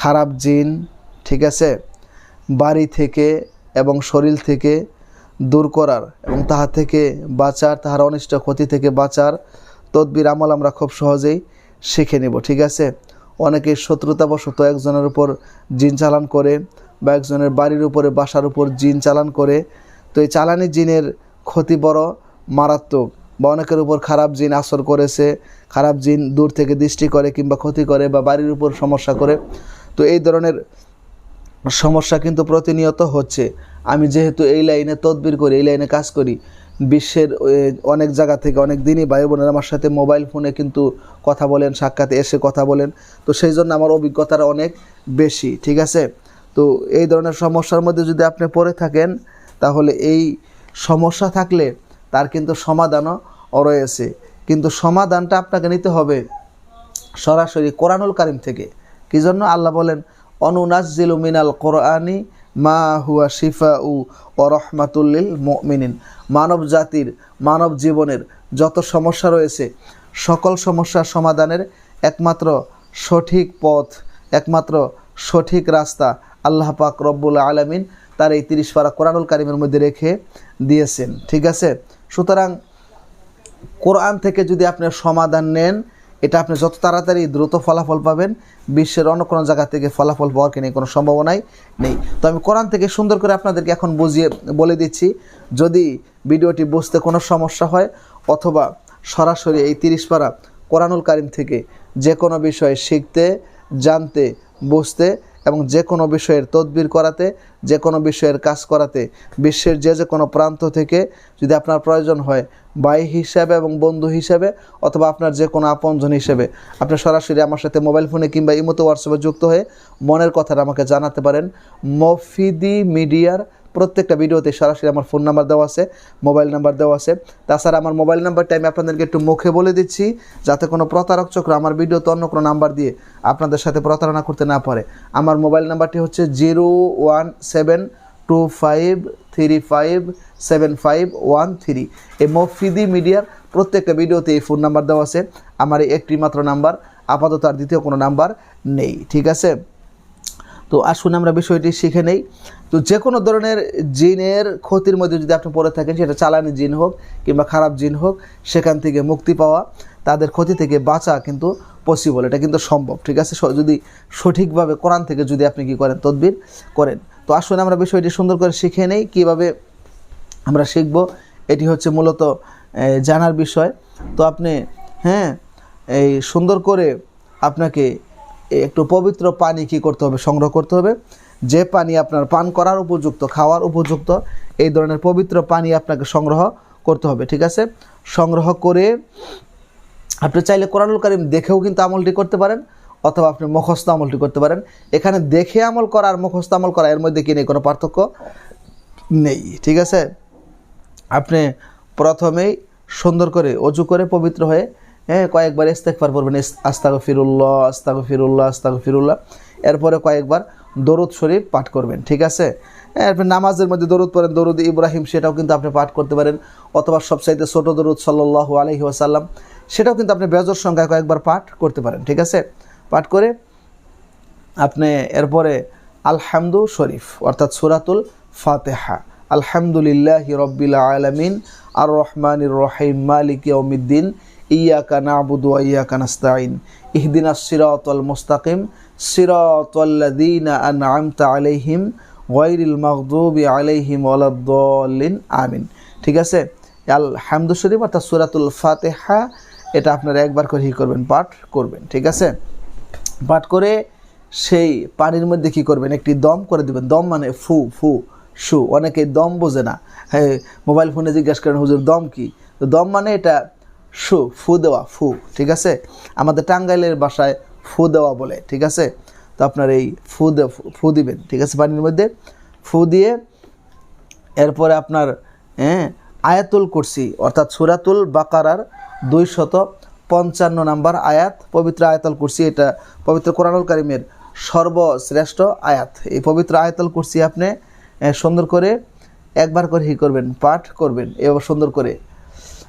খারাপ জিন, ঠিক আছে? বাড়ি থেকে এবং শরীর থেকে দূর করার এবং তাহা থেকে বাঁচার, তাহার অনিষ্ট ক্ষতি থেকে বাঁচার তদবির, আমল আমরা খুব সহজেই শিখে নেব, ঠিক আছে? অনেকে শত্রুতাবশত একজনের উপর জিন চালান করে বা একজনের বাড়ির উপরে, বাসার উপর জিন চালান করে। তো এই চালানি জিনের ক্ষতি বড় মারাত্মক বা অনেকের উপর খারাপ জিন আসর করেছে, খারাপ জিন দূর থেকে দৃষ্টি করে কিংবা ক্ষতি করে বা বাড়ির উপর সমস্যা করে। তো এই ধরনের সমস্যা কিন্তু প্রতিনিয়ত হচ্ছে। আমি যেহেতু এই লাইনে তদবির করি, এই লাইনে কাজ করি, বিশ্বের অনেক জায়গা থেকে অনেক দিনই ভাই বোনেরা আমার সাথে মোবাইল ফোনে কিন্তু কথা বলেন, সাক্ষাতে এসে কথা বলেন। তো সেই জন্য আমার অভিজ্ঞতাটা অনেক বেশি, ঠিক আছে? তো এই ধরনের সমস্যার মধ্যে যদি আপনি পড়ে থাকেন, তাহলে এই সমস্যা থাকলে তার কিন্তু সমাধানও রয়েছে। কিন্তু সমাধানটা আপনাকে নিতে হবে সরাসরি কোরআনুল কারিম থেকে। কি জন্য আল্লাহ বলেন অনুনাজিলু মিনাল কোরআনি মা হুয়া শিফা উ ও রহমাতুল্লিল মিনিন মানব জাতির, মানব জীবনের যত সমস্যা রয়েছে, সকল সমস্যার সমাধানের একমাত্র সঠিক পথ, একমাত্র সঠিক রাস্তা আল্লাহ পাক রব্বুল আলমিন তার এই তিরিশ পারা কোরআনুল কারিমের মধ্যে রেখে দিয়েছেন। ঠিক আছে? সুতরাং কোরআন থেকে যদি আপনি সমাধান নেন এটা আপনি যত তাড়াতাড়ি দ্রুত ফলাফল পাবেন, বিশ্বের অন্য কোনো জায়গা থেকে ফলাফল পাওয়ার কিনে কোনো সম্ভাবনাই নেই। তো আমি কোরআন থেকে সুন্দর করে আপনাদেরকে এখন বুঝিয়ে বলে দিচ্ছি, যদি ভিডিওটি বুঝতে কোনো সমস্যা হয় অথবা সরাসরি এই তিরিশ পারা কোরআনুল কারিম থেকে যে কোনো বিষয় শিখতে, জানতে, বুঝতে এবং যে কোনো বিষয়ের তদবির করাতে, যে কোনো বিষয়ের কাজ করাতে, বিশ্বের যে যে কোনো প্রান্ত থেকে যদি আপনার প্রয়োজন হয়, ভাই হিসাবে এবং বন্ধু হিসাবে অথবা আপনার যে কোনো আপনজন হিসেবে, আপনি সরাসরি আমার সাথে মোবাইল ফোনে কিংবা ইমোতো হোয়াটসঅ্যাপে যুক্ত হয়ে মনের কথাটা আমাকে জানাতে পারেন। মফিদি মিডিয়ার প্রত্যেকটা ভিডিওতে সরাসরি আমার ফোন নাম্বার দেওয়া আছে, মোবাইল নাম্বার দেওয়া আছে। তাছাড়া আমার মোবাইল নাম্বারটা আমি আপনাদেরকে একটু মুখে বলে দিচ্ছি, যাতে কোনো প্রতারক চক্র আমার ভিডিওতে অন্য কোনো নাম্বার দিয়ে আপনাদের সাথে প্রতারণা করতে না পারে। আমার মোবাইল নাম্বারটি হচ্ছে zero one seven two five three five seven five one three. এই মফিদি মিডিয়ার প্রত্যেকটা ভিডিওতে এই ফোন নাম্বার দেওয়া আছে। আমার এই একটি মাত্র নাম্বার, আপাতত আর দ্বিতীয় কোনো নাম্বার নেই, ঠিক আছে? তো আসুন আমরা বিষয়টি শিখে নেই। তো যে কোনো ধরনের জিনের ক্ষতির মধ্যে যদি আপনি পড়ে থাকেন, সেটা চালানি জিন হোক কিংবা খারাপ জিন হোক, সেখান থেকে মুক্তি পাওয়া, তাদের ক্ষতি থেকে বাঁচা কিন্তু পসিবল এটা কিন্তু সম্ভব, ঠিক আছে? যদি সঠিকভাবে কোরআন থেকে যদি আপনি কি করেন, তদবির করেন। তো আসুন আমরা বিষয়টি সুন্দর করে শিখে নেই, কীভাবে আমরা শিখব, এটি হচ্ছে মূলত জানার বিষয়। তো আপনি হ্যাঁ এই সুন্দর করে আপনাকে একটু পবিত্র পানি কি করতে হবে? সংগ্রহ করতে হবে। যে পানি আপনার পান করার উপযুক্ত, খাওয়ার উপযুক্ত, এই ধরনের পবিত্র পানি আপনাকে সংগ্রহ করতে হবে, ঠিক আছে? সংগ্রহ করে আপনি চাইলে কোরআনুল কারিম দেখেও কিন্তু আমলটি করতে পারেন, অথবা আপনি মুখস্থ আমলটি করতে পারেন। এখানে দেখে আমল করা আর মুখস্থ আমল করা, এর মধ্যে কি নেই? কোনো পার্থক্য নেই, ঠিক আছে? আপনি প্রথমেই সুন্দর করে অজু করে পবিত্র হয়ে হ্যাঁ কয়েকবার ইস্তেকবার পড়বেন। আস্তাগ ফিরুল্লাহ আস্তাগ ফিরুল্লাহ আস্তাগ ফিরুল্লাহ এরপরে কয়েকবার দরুদ শরীফ পাঠ করবেন ঠিক আছে? হ্যাঁ, এরপর নামাজের মধ্যে দরুদ পড়েন দরুদ ইব্রাহিম সেটাও কিন্তু আপনি পাঠ করতে পারেন। অথবা সবসাইতে ছোট দরুদ সাল্লাহ আলহি ওয়াসাল্লাম সেটাও কিন্তু আপনি বেজর সংখ্যায় কয়েকবার পাঠ করতে পারেন ঠিক আছে? পাঠ করে আপনি এরপরে আলহামদু শরীফ অর্থাৎ সুরাতুল ফাতেহা। আলহামদুলিল্লাহ রব্বিল আলমিন আর রহমানির রহিম মালিক ইয়মিদ্দিন ইয়াকা নাবুদু ওয়া ইয়াকা নাস্তাইন ইহদিনা সিরাতাল মুস্তাকিম, সিরাতাল্লাযীনা আন'আমতা আলাইহিম গায়রিল মাগদুবি আলাইহিম ওয়ালাদ-দাল্লিন আমিন। ঠিক আছে? আলহামদু শরীফ অর্থাৎ সুরাতুল ফাতেহা, এটা আপনারা একবার করে হি করবেন, পাঠ করবেন, ঠিক আছে? পাঠ করে সেই পানির মধ্যে কি করবেন? একটি দম করে দিবেন। দম মানে ফু ফু, সু। অনেকে দম বোঝে না। হ্যাঁ মোবাইল ফোনে জিজ্ঞাসা করেন, হুজুর, দম কি? তো দম মানে এটা সু, ফু দেওয়া, ফু, ঠিক আছে? আমাদের টাঙ্গাইলের বাসায় ফু দেওয়া বলে, ঠিক আছে? তো আপনার এই ফু দে- ফু দিবেন, ঠিক আছে? পানির মধ্যে ফু দিয়ে এরপরে আপনার হ্যাঁ আয়াতুল কুরসি, অর্থাৎ সুরাতুল বাকারার দুই শত পঞ্চান্ন নাম্বার আয়াত, পবিত্র আয়াতুল কুরসি, এটা পবিত্র কোরআনুল কারিমের সর্বশ্রেষ্ঠ আয়াত। এই পবিত্র আয়াতুল কুরসি আপনি সুন্দর করে একবার করে হি করবেন, পাঠ করবেন এবার সুন্দর করে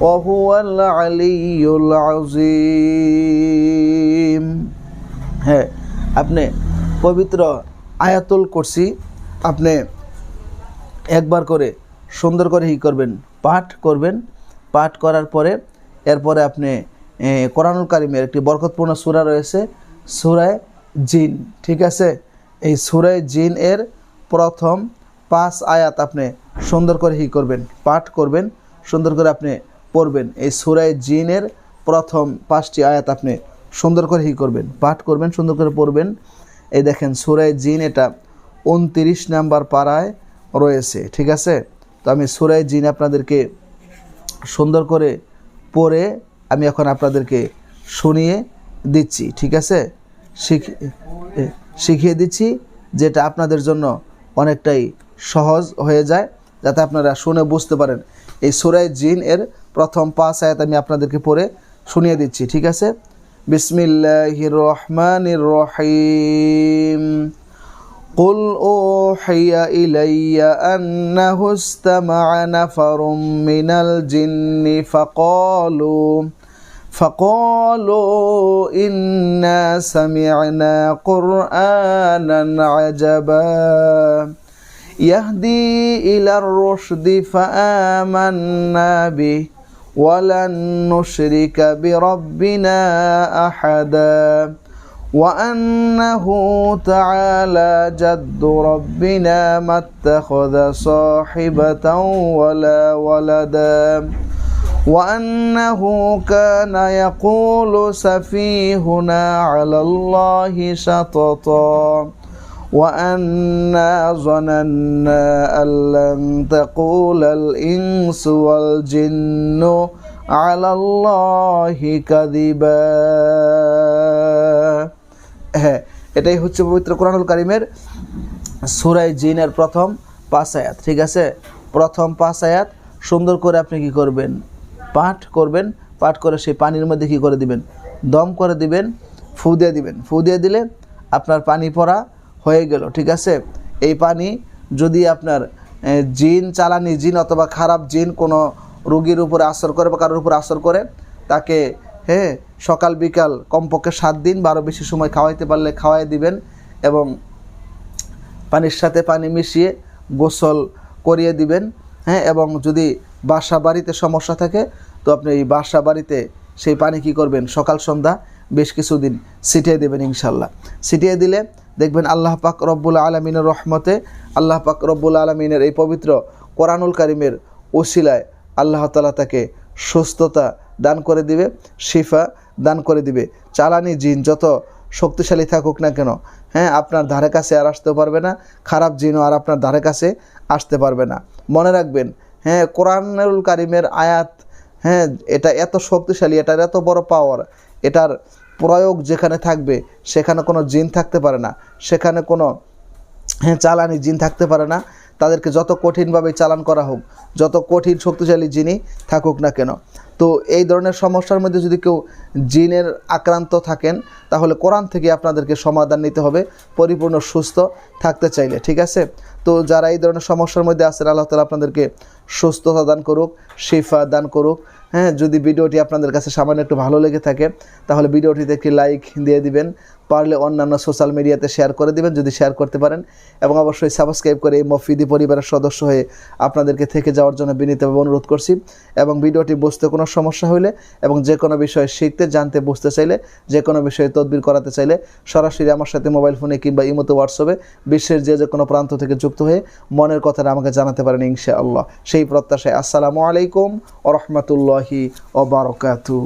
وهو العلي العظيم হ্যাঁ আপনি পবিত্র আয়াতুল কুরসি আপনি একবার করে সুন্দর করে ই করবেন পাঠ করবেন পাঠ করার পরে এরপরে আপনি এ, কোরআনুল কারিমের একটি বরকতপূর্ণ সূরা রয়েছে সূরায় জিন ঠিক আছে এই সূরায় জিন এর প্রথম পাঁচ আয়াত আপনি সুন্দর করে হি করবেন পাঠ করবেন সুন্দর করে আপনি পড়বেন। এই সূরায় জিনের প্রথম পাঁচটি আয়াত আপনি সুন্দর করে হি করবেন, পাঠ করবেন, সুন্দর করে পড়বেন। এই দেখেন, সূরায় জিন এটা উনতিরিশ নাম্বার পাড়ায় রয়েছে, ঠিক আছে? তো আমি সুরায় জিন আপনাদেরকে সুন্দর করে পড়ে আমি এখন আপনাদেরকে শুনিয়ে দিচ্ছি, ঠিক আছে? শিখ- শিখিয়ে দিচ্ছি যেটা আপনাদের জন্য অনেকটাই সহজ হয়ে যায়, যাতে আপনারা শুনে বুঝতে পারেন। এই সুরায় জিন এর প্রথম পাঁচ আয়াত আমি আপনাদেরকে পড়ে শুনিয়ে দিচ্ছি ঠিক আছে বিসমিল্লাহির রহমানির রহিম قل أوحي إلي أنه استمع نفر من الجن فقالوا فقالوا إنا سمعنا قرآنا عجبا يهدي إلى الرشد فآمنا به ولن نشرك بربنا أحدا وأنه تعالى جد ربنا ما اتخذ صاحبة ولا ولدا وأنه كان يقول سفيهنا على الله شططا وأنا ظننا أن لن تقول الإنس والجن على الله كذبا হ্যাঁ এটাই হচ্ছে পবিত্র কোরআনুল কারিমের সুরাই জিনের প্রথম পাঁচ আয়াত ঠিক আছে প্রথম পাঁচ আয়াত সুন্দর করে আপনি কি করবেন পাঠ করবেন পাঠ করে সেই পানির মধ্যে কি করে দিবেন দম করে দিবেন ফু দিয়ে দিবেন ফু দিয়ে দিলে আপনার পানি পড়া হয়ে গেল, ঠিক আছে? এই পানি যদি আপনার জিন চালানি, জিন অথবা খারাপ জিন কোনো রোগীর উপরে আসর করে বা কারোর উপরে আসর করে, তাকে হ্যাঁ সকাল বিকাল কমপক্ষে সাত দিন বারো বেশি সময় খাওয়াইতে পারলে খাওয়াই দিবেন এবং পানির সাথে পানি মিশিয়ে গোসল করিয়ে দিবেন হ্যাঁ? এবং যদি বাসা বাড়িতে সমস্যা থাকে, তো আপনি এই বাসা বাড়িতে সেই পানি কি করবেন? সকাল সন্ধ্যা বেশ কিছুদিন ছিটিয়ে দেবেন ইনশাল্লাহ। ছিটিয়ে দিলে দেখবেন আল্লাহ পাক রব্বুল আলমিনের রহমতে, আল্লাহ পাক রব্বুল আলমিনের এই পবিত্র কোরআনুল কারিমের ওসিলায় আল্লাহ তালা তাকে সুস্থতা দান করে দিবে, শিফা দান করে দিবে। চালানি জিন যত শক্তিশালী থাকুক না কেন হ্যাঁ আপনার ধারে কাছে আর আসতে পারবে না, খারাপ জিনও আর আপনার ধারে কাছে আসতে পারবে না। মনে রাখবেন হ্যাঁ কোরআনুল কারিমের আয়াত হ্যাঁ এটা এত শক্তিশালী, এটার এত বড় পাওয়ার এটার প্রয়োগ যেখানে থাকবে, সেখানে কোনো জিন থাকতে পারে না। সেখানে কোনো হ্যাঁ চালানি জিন থাকতে পারে না। তাদেরকে যত কঠিনভাবে চালান করা হোক, যত কঠিন শক্তিশালী জিনই থাকুক না কেন। তো এই ধরনের সমস্যার মধ্যে যদি কেউ জিনের আক্রান্ত থাকেন, তাহলে কোরআন থেকে আপনাদেরকে সমাধান নিতে হবে, পরিপূর্ণ, সুস্থ থাকতে চাইলে, ঠিক আছে? তো যারা এই ধরনের সমস্যার মধ্যে আছেন, আল্লাহ তালা আপনাদেরকে সুস্থতা দান করুক, শিফা দান করুক। হ্যাঁ যদি ভিডিওটি আপনাদের কাছে সামান্য একটু ভালো লেগে থাকে, তাহলে ভিডিওটিতে একটি লাইক দিয়ে দিবেন। পারলে অন্যান্য সোশ্যাল মিডিয়াতে শেয়ার করে দিবেন, যদি শেয়ার করতে পারেন। এবং অবশ্যই সাবস্ক্রাইব করে এই মফিদি পরিবারের সদস্য হয়ে আপনাদেরকে থেকে যাওয়ার জন্য বিনীতভাবে অনুরোধ করছি। এবং ভিডিওটি বুঝতে কোনো সমস্যা হইলে এবং যে কোনো বিষয়ে শিখতে, জানতে, বুঝতে চাইলে, যে কোনো বিষয়ে তদবির করাতে চাইলে সরাসরি আমার সাথে মোবাইল ফোনে কিংবা ইমোতে হোয়াটসঅ্যাপে বিশ্বের যে যে কোনো প্রান্ত থেকে যুক্ত হয়ে মনের কথাটা আমাকে জানাতে পারেন ইনশা আল্লাহ সেই প্রত্যাশায় আসসালামু আলাইকুম ও রহমতুল্লাহি ওবরকাতু